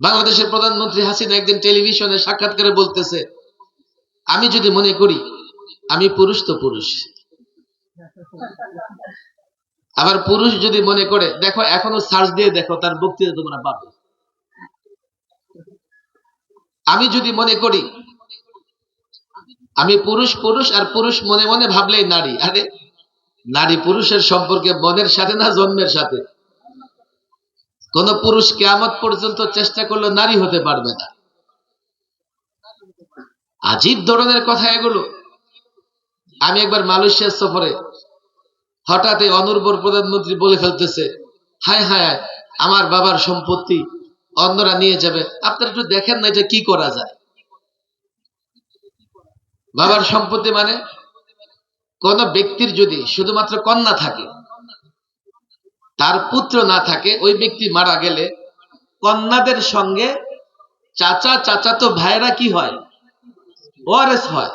বাংলাদেশের প্রধানমন্ত্রী হাসিনা একদিন টেলিভিশনে সাক্ষাৎকারে বলতেছে, আমি যদি মনে করি, আমি পুরুষ তো পুরুষ। আবার পুরুষ যদি মনে করে, দেখো, এখনও সার্চ দিয়ে দেখো, তার বক্তৃতা তোমরা পাবে। আমি যদি মনে করি, আমি পুরুষ পুরুষ আর পুরুষ মনে মনে ভাবলেই নারী। আরে, নারী পুরুষের সম্পর্কে মনের সাথে না জন্মের সাথে? কোন পুরুষ কেয়ামত পর্যন্ত চেষ্টা করলে নারী হতে পারবে না। আজীব ধরনের কথা এগুলো। আমি একবার মালয়েশিয়ার সফরে হঠাৎ এই অনুর্বর প্রধানমন্ত্রী বলে ফেলতেছে হায় হায়, আমার বাবার সম্পত্তি অন্যরা নিয়ে যাবে। আপনারা একটু দেখেন না এটা কি করা যায়? বাবার সম্পত্তি মানে কোন ব্যক্তির যদি শুধুমাত্র কন্যা থাকে তার পুত্র না থাকে, ওই ব্যক্তি মারা গেলে কন্যাদের সঙ্গে চাচা, চাচাতো ভাইরা কি হয়? হয়।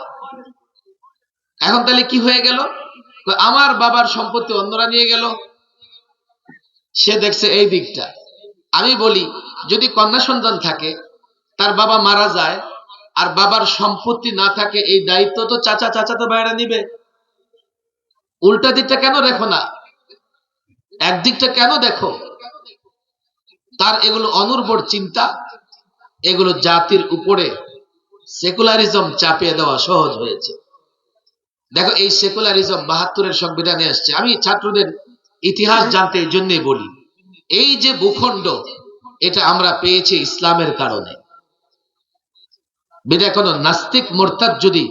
এখন তাহলে কি হয়ে গেল? আমার বাবার সম্পত্তি অন্যরা নিয়ে গেল। সে দেখছে এই দিকটা। আমি বলি, যদি কন্যা সন্তান থাকে, তার বাবা মারা যায়, আর বাবার সম্পত্তি না থাকে, এই দায়িত্ব তো চাচা, চাচাতো ভাইরা নিবে। উল্টা দিকটা কেন দেখো না? একদিকটা কেন দেখো? তার এগুলো অনুর্বর চিন্তা, এগুলো জাতির উপরে সেকুলারিজম চাপিয়ে দেওয়া সহজ হয়েছে। দেখো, এই সেকুলারিজম বাহাত্তরের সংবিধানে আসছে আমি ছাত্রদের ইতিহাস জানতে এই জন্যই বলি, এই যে ভূখণ্ড, এটা আমরা পেয়েছি ইসলামের কারণে। বিটা কোনো নাস্তিক মোরতাদ যদি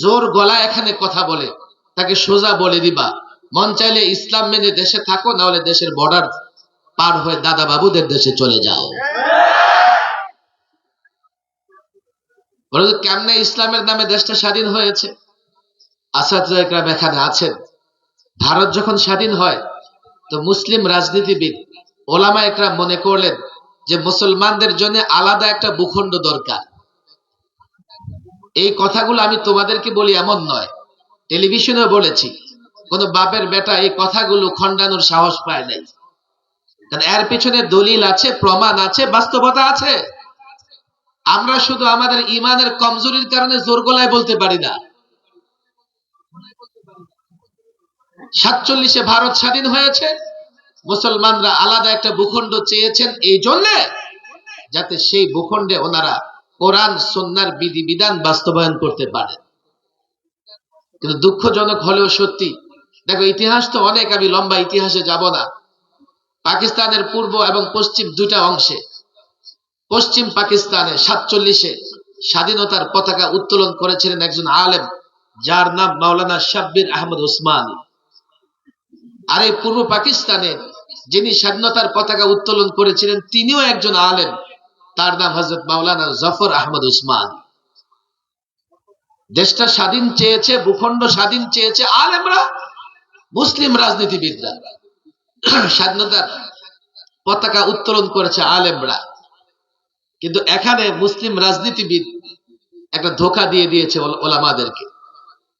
জোর গলা এখানে কথা বলে, তাকে সোজা বলে দিবা মন চাইলে ইসলাম মেনে দেশে থাকো না হলে দেশের বর্ডার পার হয়ে দাদা বাবুদের দেশে চলে যাও। কেমনে ইসলামের নামে দেশটা স্বাধীন হয়েছে? আসাদাম এখানে আছেন। ভারত যখন স্বাধীন হয়, তো মুসলিম রাজনীতিবিদ, ওলামা একরা মনে করলেন যে মুসলমানদের জন্য আলাদা একটা ভূখণ্ড দরকার। এই কথাগুলো আমি তোমাদেরকে বলি এমন নয়, টেলিভিশনেও বলেছি। কোন বাপের বেটা এই কথাগুলো খণ্ডানোর সাহস পায় নাই। কারণ এর পেছনে দলিল আছে, প্রমাণ আছে, বাস্তবতা আছে। আমরা শুধু আমাদের ইমানের কমজোরির কারণে জোর গলায় বলতে পারি না। সাতচল্লিশে ভারত স্বাধীন হয়েছে। মুসলমানরা আলাদা একটা ভূখণ্ড চেয়েছেন এই জন্যে যাতে সেই ভূখণ্ডে ওনারা কোরআন সন্ন্যার বিধি, বিধান বাস্তবায়ন করতে পারে। কিন্তু দুঃখজনক হলেও সত্যি দেখো, ইতিহাস তো অনেক, আমি লম্বা ইতিহাসে যাব না। পাকিস্তানের পূর্ব এবং পশ্চিম দুটা অংশে। পশ্চিম পাকিস্তানে সাতচল্লিশে স্বাধীনতার পতাকা উত্তোলন করেছিলেন একজন আলেম, যার নাম মাওলানা শাব্বির আহমদ ওসমানী। আর এই পূর্ব পাকিস্তানে যিনি স্বাধীনতার পতাকা উত্তোলন করেছিলেন, তিনিও একজন আলেম, তার নাম হজরত মাওলানা জফর আহমদ উসমান দেশটা স্বাধীন চেয়েছে, ভূখণ্ড স্বাধীন চেয়েছে, আলেমরা মুসলিম রাজনীতিবিদরা স্বাধীনতার পতাকা উত্তোলন করেছে আলেমরা। কিন্তু এখানে মুসলিম রাজনীতিবিদ একটা ধোকা দিয়ে দিয়েছে ওলামাদেরকে।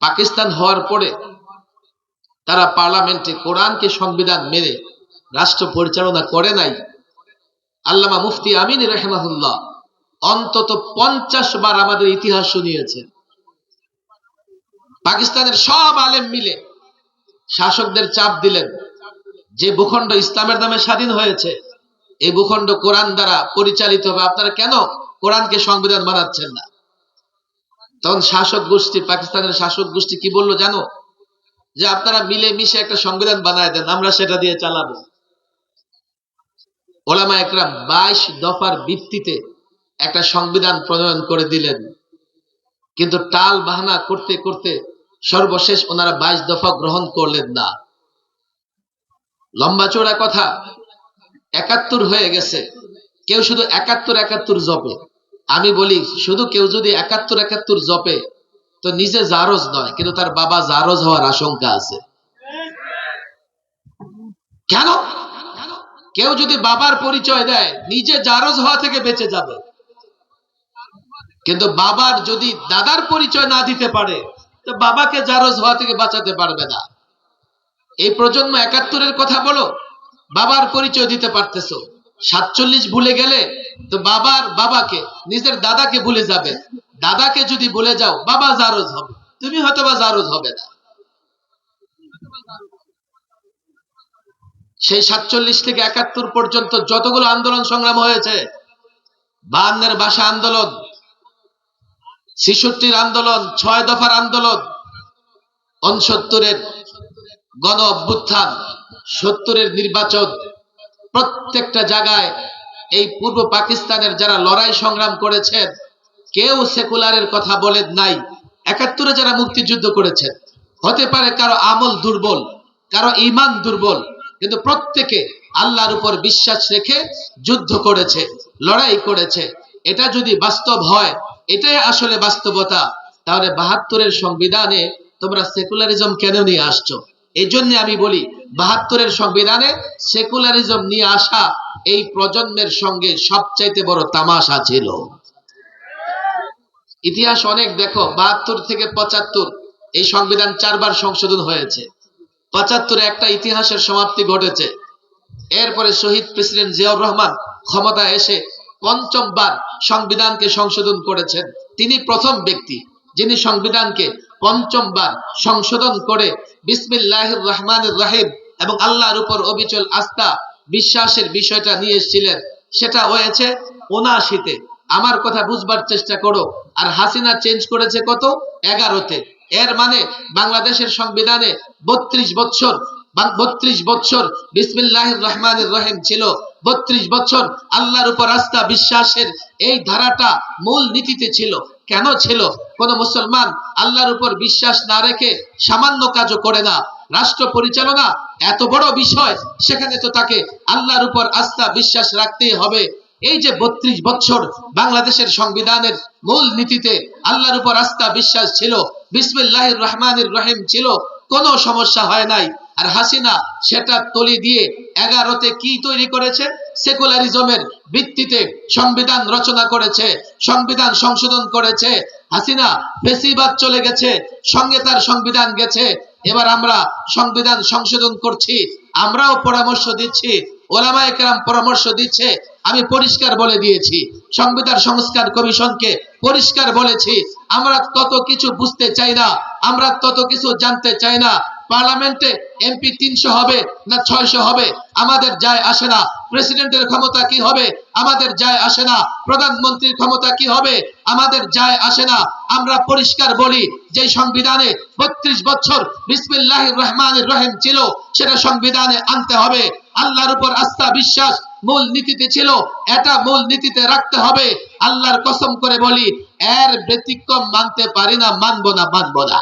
পাকিস্তান হওয়ার পরে তারা পার্লামেন্টে কোরআনকে সংবিধান মেনে রাষ্ট্র পরিচালনা করে নাই। আল্লামা মুফতি আমিন রহমাহুল্লাহ অন্তত পঞ্চাশ বার আমাদের ইতিহাস শুনিয়েছে পাকিস্তানের সব আলেম মিলে শাসকদের চাপ দিলেন। যে ভূখণ্ড ইসলামের নামে স্বাধীন হয়েছে, এই ভূখণ্ড কোরআন দ্বারা পরিচালিত হবে। আপনারা কেন কোরআনকে সংবিধান বানাচ্ছেন না? তখন শাসক গোষ্ঠী, পাকিস্তানের শাসক গোষ্ঠী কি বলল জানো? যে আপনারা মিলে মিশে একটা সংবিধান বানায় দেন, আমরা সেটা দিয়ে চালাবো। ওলামা একরা বাইশ দফার ভিত্তিতে একটা সংবিধান প্রণয়ন করে দিলেন। কিন্তু টাল বাহানা করতে করতে সর্বশেষ ওনারা বাইশ দফা গ্রহণ করলেন না। লম্বা চোরা কথা, একাত্তর হয়ে গেছে। কেউ শুধু একাত্তর একাত্তর জপে। আমি বলি, শুধু কেউ যদি একাত্তর একাত্তর জপে, তো নিজে জারজ নয়, কিন্তু তার বাবা জারজ হওয়ার আশঙ্কা আছে। কেন? কেউ যদি বাবার পরিচয় দেয়, নিজে জারজ হওয়া থেকে বেঁচে যাবে। কিন্তু বাবার যদি দাদার পরিচয় না দিতে পারে তো বাবাকে জারজ হওয়া থেকে বাঁচাতে পারবে না। এই প্রজন্ম একাত্তরের কথা বলো, বাবার পরিচয় দিতে পারতেছ। সাতচল্লিশ ভুলে গেলে তো বাবার বাবাকে, নিজের দাদাকে ভুলে যাবে। দাদাকে যদি ভুলে যাও, বাবা জারজ হবে। তুমি হয়তো বা জারজ হবে না। সেই সাতচল্লিশ থেকে একাত্তর পর্যন্ত যতগুলো আন্দোলন সংগ্রাম হয়েছে, বাহান্নের ভাষা আন্দোলন ছিষট্টির আন্দোলন, ছয় দফার আন্দোলন উনসত্তরের গণ অভ্যুত্থান, সত্তরের নির্বাচন। প্রত্যেকটা জায়গায় এই পূর্ব পাকিস্তানের যারা লড়াই সংগ্রাম করেছেন, কেউ সেকুলারের কথা বলেন নাই। একাত্তরে যারা মুক্তিযুদ্ধ করেছেন, হতে পারে কারও আমল দুর্বল, কারও ইমান দুর্বল, কিন্তু প্রত্যেকে আল্লাহর উপর বিশ্বাস রেখে যুদ্ধ করেছে, লড়াই করেছে। এটা যদি বাস্তব হয় এটাই আসলে বাস্তবতা। তাহলে বাহাত্তরের সংবিধানে তোমরা সেকুলারিজম কেন নিয়ে আসছো? এই জন্য আমি বলি, বাহাত্তরের সংবিধানে সেকুলারিজম নিয়ে আসা এই প্রজন্মের সঙ্গে সবচাইতে বড় তামাশা ছিল। ইতিহাস অনেক দেখো, বাহাত্তর থেকে পঁচাত্তর, এই সংবিধান চারবার সংশোধন হয়েছে। পঁচাত্তরে একটা ইতিহাসের সমাপ্তি ঘটেছে। এরপরে শহীদ প্রেসিডেন্ট জিয়াউর রহমান ক্ষমতা এসে পঞ্চমবার সংবিধানকে সংশোধন করেছেন। তিনি প্রথম ব্যক্তি যিনি সংবিধানকে পঞ্চমবার সংশোধন করে বিসমিল্লাহ রহমান রাহিম এবং আল্লাহর উপর অবিচল আস্থা, বিশ্বাসের বিষয়টা নিয়ে এসেছিলেন। সেটা হয়েছে উনাশিতে আমার কথা বুঝবার চেষ্টা করো। আর হাসিনা চেঞ্জ করেছে কত? এগারোতে। এর মানে বাংলাদেশের সংবিধানে বত্রিশ বছর বত্রিশ বছর বিসমিল্লাহ রহমান রহিম ছিল। বত্রিশ বছর আল্লাহর উপর আস্থা বিশ্বাসের এই ধারাটা মূল নীতিতে ছিল। কেন ছিল? কোন মুসলমান আল্লাহর উপর বিশ্বাস না রেখে সামান্য কাজও করে না। রাষ্ট্র পরিচালনা এত বড় বিষয়, সেখানে তো তাকে আল্লাহর উপর আস্থা বিশ্বাস রাখতেই হবে। এই যে বত্রিশ বছর বাংলাদেশের সংবিধানের মূল নীতিতে আল্লাহর উপর আস্থা বিশ্বাস ছিল বিসমিল্লাহ রহমানের রহিম ছিল, কোনো সমস্যা হয় নাই। আর হাসিনা সেটা তলি দিয়ে এগারোতে কি তৈরি করেছে? সেকুলারিজমের ভিত্তিতে সংবিধান রচনা করেছে, সংবিধান সংশোধন করেছে। হাসিনা বেশিরভাগ চলে গেছে, সঙ্গে তার সংবিধান গেছে। এবার আমরা সংবিধান সংশোধন করছি, আমরাও পরামর্শ দিচ্ছি ওলামা একরাম পরামর্শ দিচ্ছে, আমি পরিষ্কার বলে দিয়েছি। সংবিধান সংস্কার কমিশনকে পরিষ্কার বলেছি, আমরা তত কিছু বুঝতে চাই না, আমরা তত কিছু জানতে চাই না। পার্লামেন্টে এমপি তিনশো হবে না ছয়শো হবে? আমাদের যায় আসে না। প্রেসিডেন্টের ক্ষমতা কি হবে? আমাদের যায় আসে না। প্রধানমন্ত্রীর ক্ষমতা কি হবে? আমাদের যায় আসে না। আমরা পরিষ্কার বলি, যে সংবিধানে বত্রিশ বছর বিসমিল্লাহ রহমান রহিম ছিল, সেটা সংবিধানে আনতে হবে। আল্লাহর উপর আস্থা, বিশ্বাস মূল নীতিতে ছিল, এটা মূল নীতিতে রাখতে হবে। আল্লাহর কসম করে বলি, এর ব্যতিক্রম মানতে পারি না, মানবো না মানবো না।